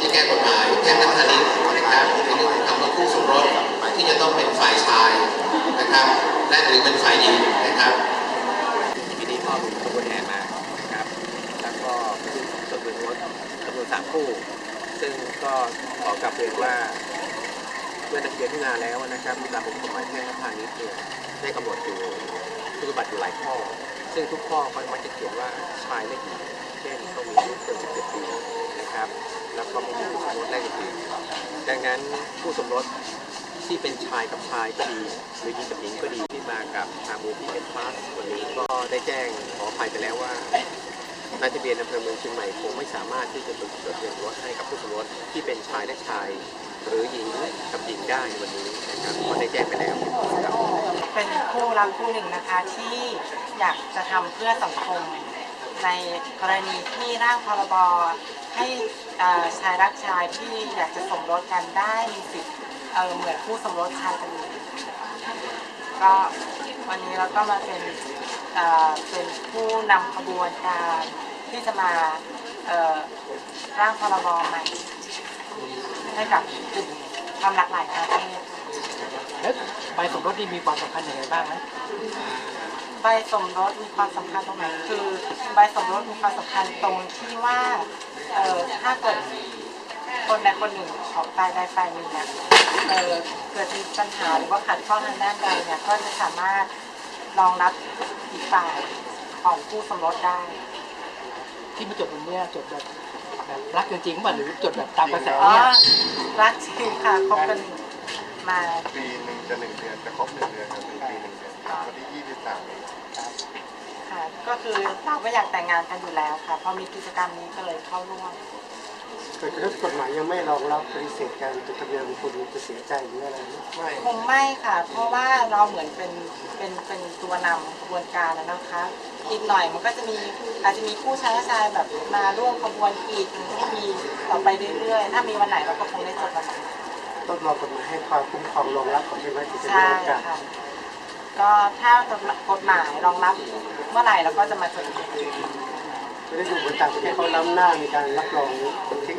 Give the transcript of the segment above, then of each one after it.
แจ้งในประธานนี้นะครับในเรื่องของคำว่าคู่สมรสที่จะต้องเป็นฝ่ายชายนะครับ และหรือเป็นฝ่ายหญิงนะครับปีนี้ก็มีขบวนแห่มานะครับ แล้วก็ขึ้นจำนวนรถจำนวนสามคู่ ซึ่งก็ขอกลับเรียนว่าเมื่อเดือนที่นานแล้วนะครับมีตามกฎหมายแพ่งและพาณิชย์เนี่ยได้กำหนดอยู่คุณสมบัติอยู่หลายข้อ ซึ่งทุกข้อมันมักจะเขียนว่าชายและหญิง ช่นต้องมีอายุเกิน17ปีนะครับแล้วก็ไม่มีคู่สมรสได้อื่นๆดังนั้นคู่สมรสที่เป็นชายกับชายก็ดีหรือหญิงกับหญิงก็ดีที่มากับทางมูลที่เอ็ดพาสวันนี้ก็ได้แจ้งขออภัยไปแล้วว่านายทะเบียนอำเภอเมืองเชียงใหม่คงไม่สามารถที่จะจดทะเบียนรถให้กับผู้สมรสที่เป็นชายและชาย หรือหญิงกับหญิงได้ในวันนี้นะครับก็ได้แจ้งไปแล้วครับเป็นคู่รักคู่หนึ่งนะคะที่อยากจะทำเพื่อสังคม ในกรณีที่ร่างพรบให้ชายรักชายที่อยากจะสมรสกันได้มีสิทธิ์เหมือนคู่สมรสชายกันก็วันนี้เราก็มาเป็นเเป็นผู้นำขบวนการที่จะมาร่างพรบใหม่ให้กับกลุ่มความหลากหลายทางเพศใบสมรสนี่มีความสำคัญอยังไงบ้างไหม ใบสมรสมีความสำคัญตรงไหน คือใบสมรสมีความสำคัญตรงที่ว่าเออถ้าเกิดคนใดคนหนึ่งของฝ่ายใดฝ่ายหนึ่งเนี่ยเออเกิดมีปัญหาหรือว่าขัดข้องทางด้านใดเนี่ยก็จะสามารถรองรับอีกฝ่ายของผู้สมรสได้ ที่มาจดวันเนี้ยจดแบบแบบรักกันจริงป่ะหรือจดแบบตามกระแสอ๋อเนี่ยรักจริงค่ะคบกันมาปีหนึ่งจะหนึ่งเดือนจะครบหนึ่งเดือนครับปีหนึ่งเดือน วันที่ยี่สิบสามนี้ค่ะ ก็คือเราก็อยากแต่งงานกันอยู่แล้วค่ะ พอมีกิจกรรมนี้ก็เลยเข้าร่วม เกิดถ้ากฎหมายยังไม่รองรับปฏิเสธการจดทะเบียนบุคคลจะเสียใจหรืออะไรไหมไม่คงไม่ค่ะ เพราะว่าเราเหมือนเป็นเป็นเป็นตัวนำขบวนการแล้วนะคะ อีกหน่อยมันก็จะมีอาจจะมีผู้ชายและชายแบบมาร่วมขบวนอีกมันก็มีต่อไปเรื่อยๆ ถ้ามีวันไหนเราก็คงได้จดวันนั้นต้องรอกฎหมายให้ความคุ้มครองรองรับก่อนใช่ไหมถึงจะมีใช่โอกาสค่ะ ก็ถ้ากฎหมายรองรับเมื่อไหร่เราก็จะมาจดจะได้ดูเหมือนต่างประเทศเขาล้ำหน้าในการรับรองคนที่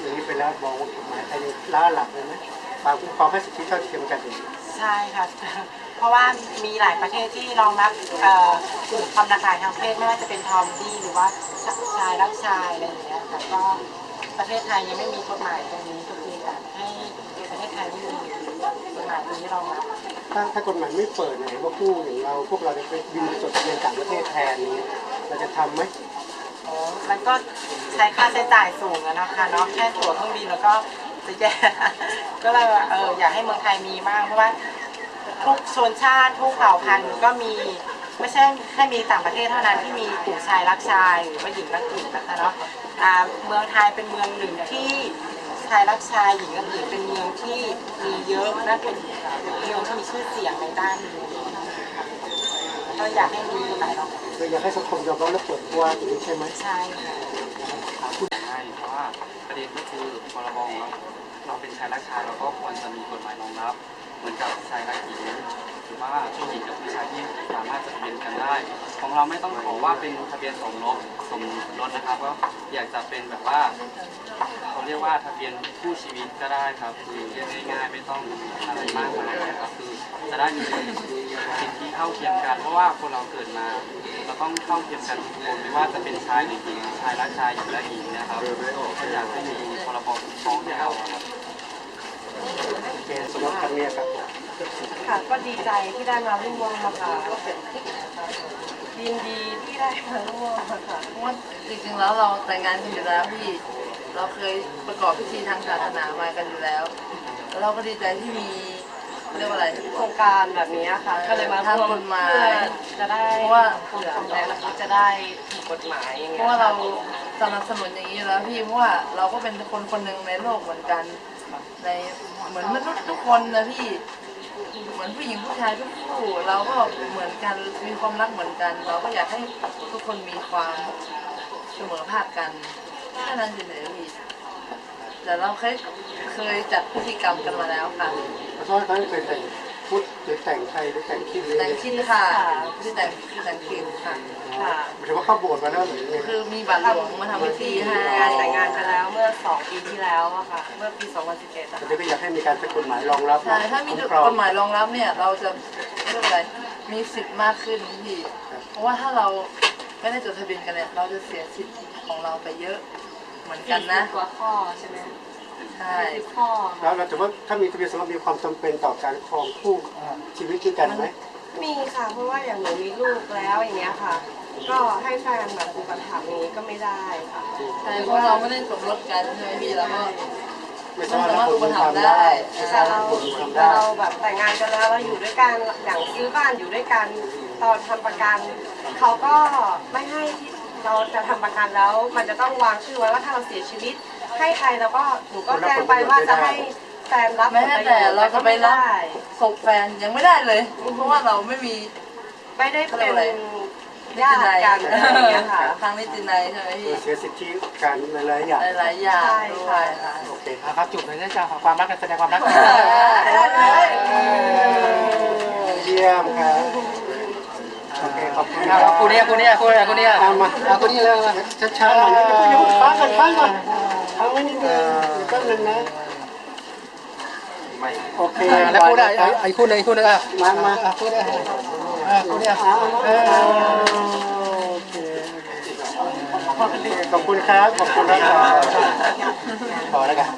อย่างนี้ไปแล้วมองกฎหมายไทยล้าหลังเลยไหมความคุ้มครองให้สิทธิเท่าเทียมกันอย่ใช่ค่ะเพราะว่ามีหลายประเทศที่รองรับกลุ่มความหลากหลายทางเพศไม่ว่าจะเป็นทอมดี้หรือว่าชายรักชายอะไรอย่างเงี้ยค่ก็ประเทศไทยยังไม่มีกฎหมายตรงนี้ก็คืออยากให้ประเทศไทยไม่มีกฎหมายตรงนี้รองรับ ถ้าถ้ากฎหมายไม่เปิดไหนว่าผู้อย่างเราพวกเราจะไปบินจดทะเบียนต่างประเทศแทนนี้เราจะทำไหมอ๋อมันก็ใช้ค่าใช้จ่ายสูงอะนะคะเนาะแค่ตั๋วเครื่องบินแล้วก็จะแย่ ก็เลยว่าเอออยากให้เมืองไทยมีมากเพราะว่าทุกชนชาติทุกเผ่าพันธุ์ก็มีไม่ใช่แค่มีต่างประเทศเท่านั้นที่มีกลุ่มชายรักชายหรือว่าหญิงรักหญิงนะคะเนาะอ่าเมืองไทยเป็นเมืองหนึ่งที่ ชายรักชายหญิงรักหญิงเป็นเมืองที่มีเยอะและเป็นเมืองที่มีชื่อเสียงในด้านนี้ก็อยากให้มีตรงไหนเนาะเราอยากให้สังคมยอมรับและเปิดกว้างอย่างนี้ใช่ไหมใช่ค่ะใช่เพราะว่าประเด็นก็คือพรบเราเราเป็นชายรักชายเราก็ควรจะมีกฎหมายรองรับ เหมือนกับชายรักหญิงหรือว่าผู้หญิงกับผู้ชายที่สามารถจดทะเบียนกันได้ ของเราไม่ต้องขอว่าเป็นทะเบียนสมรสสมรสนะครับก็อยากจะเป็นแบบว่า รียกว่าทะเบียนคู่ชีวิตก็ได้ครับคือเรียกง่ายๆไม่ต้องอะไรมากมายนะครับคือจะได้มีสิทธิเท่าเทียมกัน เพราะว่าคนเราเกิดมาเราต้องเท่าเทียมกันทุกคนไม่ว่าจะเป็นชายหรือหญิงชายรักชายหญิงรักหญิงนะครับก็อยากให้มีพรบคุ้มครองให้เราครับเกณฑ์สมรสครั้งนี้ครับค่ะก็ดีใจที่ได้มาร่วมอะค่ะยินดีที่ได้มาร่วมอะค่ะเพราะว่าจริงๆแล้วเราแต่งงานกันอยู่แล้วพี่ เราเคยประกอบพิธีทางศาสนามากันอยู่แล้วแล้วเราก็ดีใจที่มีเรียกว่าอะไร โครงการแบบนี้ค่ะ ก็เลยมาร่วมทางกฎหมายเพื่อจะได้เพราะว่าเผื่อแม่นะคะจะได้ถูกกฎหมายอย่างเพเงี้ยราะว่าเราสนับสนุนอย่างนี้อยู่แล้วพี่เพราะว่าเราก็เป็นคนคนหนึ่งในโลกเหมือนกัน ในเหมือนมนุษย์ทุกคนนะพี่เหมือนผู้หญิงผู้ชายทุกคู่เราก็เหมือนกันมีความรักเหมือนกัน เราก็อยากให้ทุกคนมีความเสมอภาคกัน แค่นั้นเฉยๆพี่แต่เราเคยเคยจัดพิธีกรรมกันมาแล้วค่ะขอโทษครั้งเคยแต่งพุทธหรือแต่งไทยหรือแต่งคิดหรือแต่งชิ้นค่ะที่แต่งที่แต่งคิดค่ะ ค่ะหมายถึงว่าเข้าโบสถ์มาแล้วหรือไงคือมีบัตรหลวงมาทำพิธีให้งานแต่งงานไปแล้วเมื่อ 2 ปีที่แล้วอะค่ะ เมื่อปี 2011อะตอนนี้ก็อยากให้มีการเป็นกฎหมายรองรับใช่ถ้ามีคุ้ครองกฎหมายรองรับเนี่ยเราจะเรียกว่าอะไรมีสิทธิ์มากขึ้นพี่เพราะว่าถ้าเราไม่ได้จดทะเบียนกันเนี่ยเราจะเสียสิทธิ์ของเราไปเยอะ เหมือนกันนะกว่าข้อใช่ไหมใช่สิบข้อแล้วเราถือว่าถ้ามีทะเบียนสมรสมีความจำเป็นต่อการครองคู่ชีวิตด้วยกันไหมมีค่ะ เพราะว่าอย่างหนูมีลูกแล้วอย่างเงี้ยค่ะ ก็ให้แฟนแบบอุปถัมภ์อย่างนี้ก็ไม่ได้ค่ะใช่เพราะเราไม่ได้สมรสกันใช่ไหมพี่แล้วก็ไม่สามารถรับผลบุญทำได้ไม่สาแต่มารถเรารับผลบุญทำแต่ได้เราแบบแต่งงานกันแล้วเราอยู่ด้วยกันอย่างซื้อบ้านอยู่ด้วยกัน ตอนทำประกันเขาก็ไม่ให้ที่ เราจะทำประกันแล้ว มันจะต้องวางชื่อไว้ว่าถ้าเราเสียชีวิต ให้ใครแล้วก็หนูก็แจ้งไปว่าจะให้แฟนรับผแม้ลประโยแต่ชน์เราก็จะไปไม่รับได้ศพแฟนยังไม่ได้เลย เพราะว่าเราไม่มี ไม่ได้เขาเรีเป็ยกนว่าอะไรญาติกันอะไรอย่างเงี้ยค่ะ ทางนิตินัยใช่ไหมพี่เสียสิทธิการหลายๆอย่างหลายๆอย่างใช่ด้วค่ะยค่ะ โอเคอะครับจุบเลยนะจ๊ะความรักกันแสดงความรัก ได้เลย เยี่ยมครับโอ เอบคุณคอ่นี่ยคุณเนี่ยคุณเนี่ยคุณเนี่ยเอามาเอาคุณเนี่ยเลยมาช้าๆหน่อยนะเดี๋ยวค้างก่อนค้างก่อนค้าไว้นิดนึงเดียวแป๊บนึงนะโอเคแล้วพูดได้ไอ้ไอ้คุณหนึ่งคุณหนึ่งอะมามาอะพูดได้คุณเนี่ยเอาเออโอเคขอบคุณครับ ขอบคุณนะครับพอแล้วกัน